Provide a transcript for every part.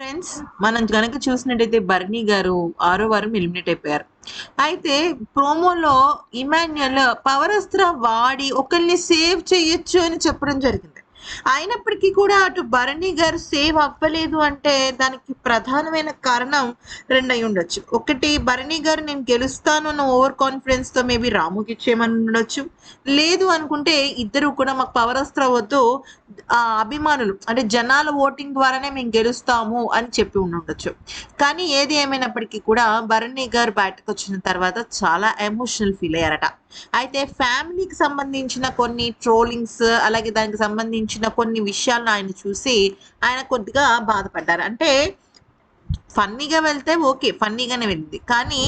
Friends మనం కనుక చూసినట్టయితే బర్నీ గారు ఆరో వారం ఎలిమినేట్ అయిపోయారు. అయితే ప్రోమోలో ఇమాన్యుయల్ పవర్ అస్త్ర వాడి ఒకరిని సేవ్ చేయొచ్చు అని చెప్పడం జరిగింది. అయినప్పటికీ కూడా అటు భరణి గారు సేవ్ అవ్వలేదు అంటే దానికి ప్రధానమైన కారణం రెండు ఉండొచ్చు. ఒకటి భరణి గారు నేను గెలుస్తాను అన్న ఓవర్ కాన్ఫిడెన్స్తో మేబీ రాముకి ఇచ్చేయమని ఉండొచ్చు. లేదు అనుకుంటే ఇద్దరు కూడా మాకు పవర్ అస్త్ర వద్దు ఆ అభిమానులు అంటే జనాల ఓటింగ్ ద్వారానే మేము గెలుస్తాము అని చెప్పి ఉండొచ్చు. కానీ ఏది ఏమైనప్పటికీ కూడా భరణి గారు బయటకు వచ్చిన తర్వాత చాలా ఎమోషనల్ ఫీల్ అయ్యారట. అయితే ఫ్యామిలీకి సంబంధించిన కొన్ని ట్రోలింగ్స్ అలాగే దానికి సంబంధించిన కొన్ని విషయాలను ఆయన చూసి ఆయన కొద్దిగా బాధపడ్డారు. అంటే ఫన్నీగా వెళ్తే ఓకే ఫన్నీగానే వెళ్ళింది. కానీ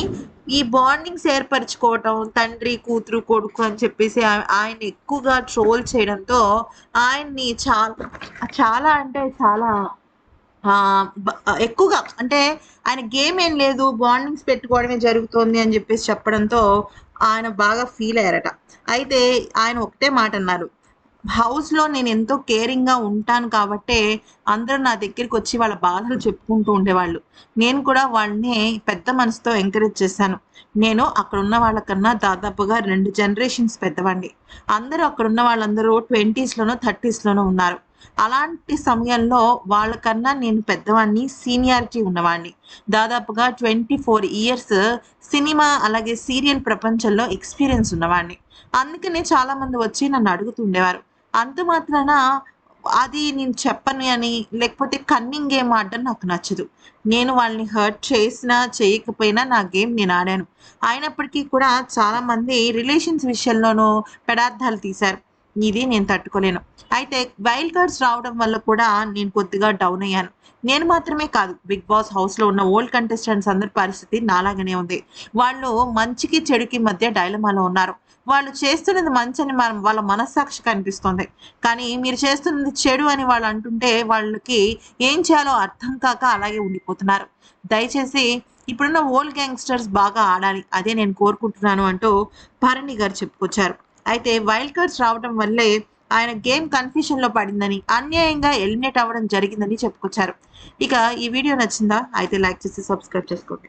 ఈ బాండింగ్స్ ఏర్పరచుకోవటం తండ్రి కూతురు కొడుకు అని చెప్పేసి ఆయన ఎక్కువగా ట్రోల్ చేయడంతో ఆయన్ని చాలా చాలా అంటే చాలా ఎక్కువగా అంటే ఆయన గేమ్ ఏం లేదు బాండింగ్స్ పెట్టుకోవడమే జరుగుతోంది అని చెప్పేసి చెప్పడంతో ఆయన బాగా ఫీల్ అయ్యారట. అయితే ఆయన ఒకటే మాట అన్నారు. హౌస్లో నేను ఎంతో కేరింగ్గా ఉంటాను కాబట్టే అందరూ నా దగ్గరికి వచ్చి వాళ్ళ బాధలు చెప్పుకుంటూ ఉండేవాళ్ళు. నేను కూడా వాళ్ళని పెద్ద మనసుతో ఎంకరేజ్ చేశాను. నేను అక్కడ ఉన్న వాళ్ళకన్నా దాదాపుగా రెండు జనరేషన్స్ పెద్దవాడిని. అందరూ అక్కడ ఉన్న వాళ్ళందరూ ట్వంటీస్లోనో థర్టీస్లోనో ఉన్నారు. అలాంటి సమయంలో వాళ్ళకన్నా నేను పెద్దవాడిని సీనియారిటీ ఉన్నవాడిని. దాదాపుగా ట్వంటీ ఫోర్ ఇయర్స్ సినిమా అలాగే సీరియల్ ప్రపంచంలో ఎక్స్పీరియన్స్ ఉన్నవాడిని. అందుకనే చాలా మంది వచ్చి నన్ను అడుగుతుండేవారు అంత మాత్రాన అది నేను చెప్పను అని లేకపోతే కన్నింగ్ గేమ్ ఆడడం నాకు నచ్చదు. నేను వాళ్ళని హర్ట్ చేసినా చేయకపోయినా నా గేమ్ నేను ఆడాను. అయినప్పటికీ కూడా చాలామంది రిలేషన్స్ విషయంలోనూ పెడార్థాలు తీశారు. ఇది నేను తట్టుకోలేను. అయితే వైల్డ్ కార్డ్స్ రావడం వల్ల కూడా నేను కొద్దిగా డౌన్ అయ్యాను. నేను మాత్రమే కాదు బిగ్ బాస్ హౌస్లో ఉన్న ఓల్డ్ కంటెస్టెంట్స్ అందరి పరిస్థితి నాలాగానే ఉంది. వాళ్ళు మంచికి చెడుకి మధ్య డైలమాలో ఉన్నారు. వాళ్ళు చేస్తున్నది మంచి అని మనం వాళ్ళ మనస్సాక్షి కనిపిస్తుంది. కానీ మీరు చేస్తున్నది చెడు అని వాళ్ళు అంటుంటే వాళ్ళకి ఏం చేయాలో అర్థం కాక అలాగే ఉండిపోతున్నారు. దయచేసి ఇప్పుడున్న ఓల్డ్ గ్యాంగ్స్టర్స్ బాగా ఆడాలి. అదే నేను కోరుకుంటున్నాను అంటూ భరణి గారు చెప్పుకొచ్చారు. అయితే వైల్డ్ కార్డ్స్ రావడం వల్లే ఆయన గేమ్ కన్ఫ్యూషన్లో పడిందని అన్యాయంగా ఎలిమినేట్ అవ్వడం జరిగిందని చెప్పుకొచ్చారు. ఇక ఈ వీడియో నచ్చిందా? అయితే లైక్ చేసి సబ్స్క్రైబ్ చేసుకోండి.